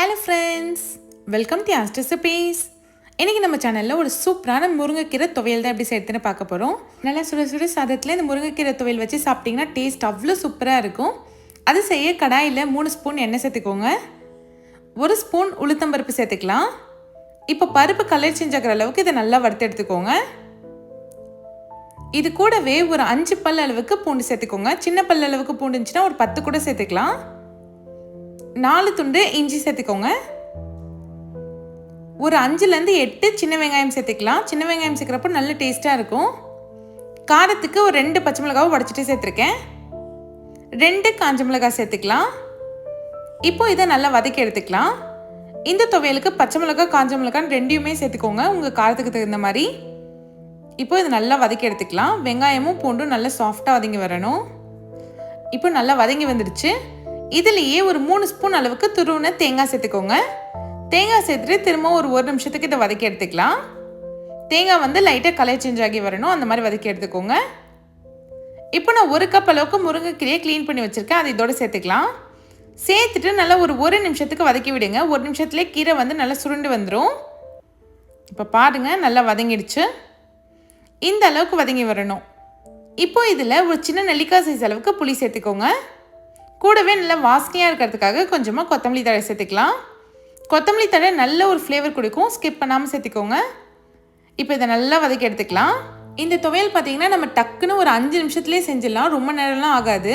Hello friends welcome to ஆஸ்ட் recipes இன்றைக்கி நம்ம சேனலில் ஒரு சூப்பரான முருங்கைக்கீரை துவையல் தான் எப்படி சேர்த்துன்னு பார்க்க போகிறோம் நல்லா சுட சுட சாதத்தில் இந்த முருங்கைக்கீரை துவையல் வச்சு சாப்பிட்டிங்கன்னா டேஸ்ட் அவ்வளோ சூப்பராக இருக்கும். அது செய்ய கடாயில் மூணு ஸ்பூன் எண்ணெய் சேர்த்துக்கோங்க. ஒரு ஸ்பூன் உளுத்தம்பருப்பு சேர்த்துக்கலாம். இப்போ பருப்பு கலர் செஞ்சாக்கிற அளவுக்கு இதை நல்லா வறுத்து எடுத்துக்கோங்க. இது கூடவே ஒரு அஞ்சு பல் அளவுக்கு பூண்டு சேர்த்துக்கோங்க. சின்ன பல் அளவுக்கு பூண்டு இருந்துச்சுன்னா ஒரு பத்து கூட சேர்த்துக்கலாம். நாலு துண்டு இஞ்சி சேர்த்துக்கோங்க. ஒரு அஞ்சுலேருந்து எட்டு சின்ன வெங்காயம் சேர்த்துக்கலாம். சின்ன வெங்காயம் சேர்க்குறப்ப நல்ல டேஸ்ட்டாக இருக்கும். காரத்துக்கு ஒரு ரெண்டு பச்சை மிளகாவை உடச்சிட்டு சேர்த்துருக்கேன். ரெண்டு காஞ்ச மிளகாய் சேர்த்துக்கலாம். இப்போ இதை நல்லா வதக்கி எடுத்துக்கலாம். இந்த துவையலுக்கு பச்சை மிளகாய் காஞ்ச மிளகான்னு ரெண்டையுமே சேர்த்துக்கோங்க. உங்கள் காரத்துக்கு தகுந்த மாதிரி. இப்போ இதை நல்லா வதக்கி எடுத்துக்கலாம். வெங்காயமும் பூண்டும் நல்லா சாஃப்டாக வதங்கி வரணும். இப்போ நல்லா வதங்கி வந்துடுச்சு. இதுலேயே ஒரு மூணு ஸ்பூன் அளவுக்கு துருவின தேங்காய் சேர்த்துக்கோங்க. தேங்காய் சேர்த்துட்டு திரும்ப ஒரு ஒரு நிமிஷத்துக்கு இதை வதக்கி எடுத்துக்கலாம். தேங்காய் வந்து லைட்டாக கலர் சேஞ்ச் ஆகி வரணும். அந்த மாதிரி வதக்கி எடுத்துக்கோங்க. இப்போ நான் ஒரு கப் அளவுக்கு முருங்கைக்கீரையை க்ளீன் பண்ணி வச்சுருக்கேன். அதை இதோட சேர்த்துக்கலாம். சேர்த்துட்டு நல்லா ஒரு ஒரு நிமிஷத்துக்கு வதக்கி விடுங்க. ஒரு நிமிஷத்துலேயே கீரை வந்து நல்லா சுருண்டு வந்துடும் இப்போ பாருங்கள் நல்லா வதங்கிடுச்சு. இந்த அளவுக்கு வதங்கி வரணும். இப்போ இதில் ஒரு சின்ன நெல்லிக்காய் சைஸ் அளவுக்கு புளி சேர்த்துக்கோங்க. கூடவே நல்லா வாசனையாக இருக்கிறதுக்காக கொஞ்சமாக கொத்தமல்லி தழை சேர்த்துக்கலாம். கொத்தமல்லி தழை நல்ல ஒரு ஃப்ளேவர் கொடுக்கும். ஸ்கிப் பண்ணாமல் சேர்த்துக்கோங்க. இப்போ இதை நல்லா வதக்கி எடுத்துக்கலாம். இந்த துவையல் பார்த்தீங்கன்னா நம்ம டக்குன்னு ஒரு அஞ்சு நிமிஷத்துலேயே செஞ்சிடலாம். ரொம்ப நேரம்லாம் ஆகாது.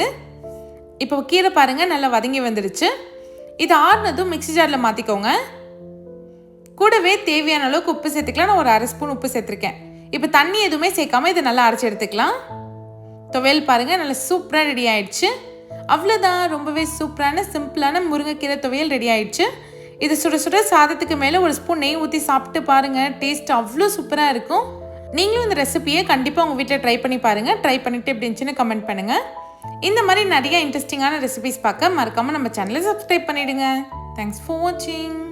இப்போ கீரை பாருங்கள் நல்லா வதங்கி வந்துடுச்சு இது ஆறுனதும் மிக்ஸி ஜாரில் மாற்றிக்கோங்க கூடவே தேவையான அளவுக்கு உப்பு சேர்த்துக்கலாம். நான் ஒரு அரை ஸ்பூன் உப்பு சேர்த்துருக்கேன். இப்போ தண்ணி எதுவுமே சேர்க்காம இதை நல்லா அரைச்சி எடுத்துக்கலாம். துவையல் பாருங்கள் நல்லா சூப்பராக ரெடி ஆயிடுச்சு. அவ்வளோதான் ரொம்பவே சூப்பரான சிம்பிளான முருங்கைக்கீரை துவையல் ரெடி ஆயிடுச்சு. இது சுட சுட சாதத்துக்கு மேலே ஒரு ஸ்பூன் நெய் ஊற்றி சாப்பிட்டு பாருங்கள் டேஸ்ட் அவ்வளோ சூப்பராக இருக்கும். நீங்களும் இந்த ரெசிபியை கண்டிப்பாக உங்கள் வீட்டில் ட்ரை பண்ணி பாருங்கள் ட்ரை பண்ணிவிட்டு எப்படி இருந்துச்சுன்னு கமெண்ட் பண்ணுங்கள் இந்த மாதிரி நிறைய இன்ட்ரெஸ்டிங்கான ரெசிபிஸ் பார்க்க மறக்காமல் நம்ம சேனலை சப்ஸ்கிரைப் பண்ணிவிடுங்க தேங்க்ஸ் ஃபார் வாட்சிங்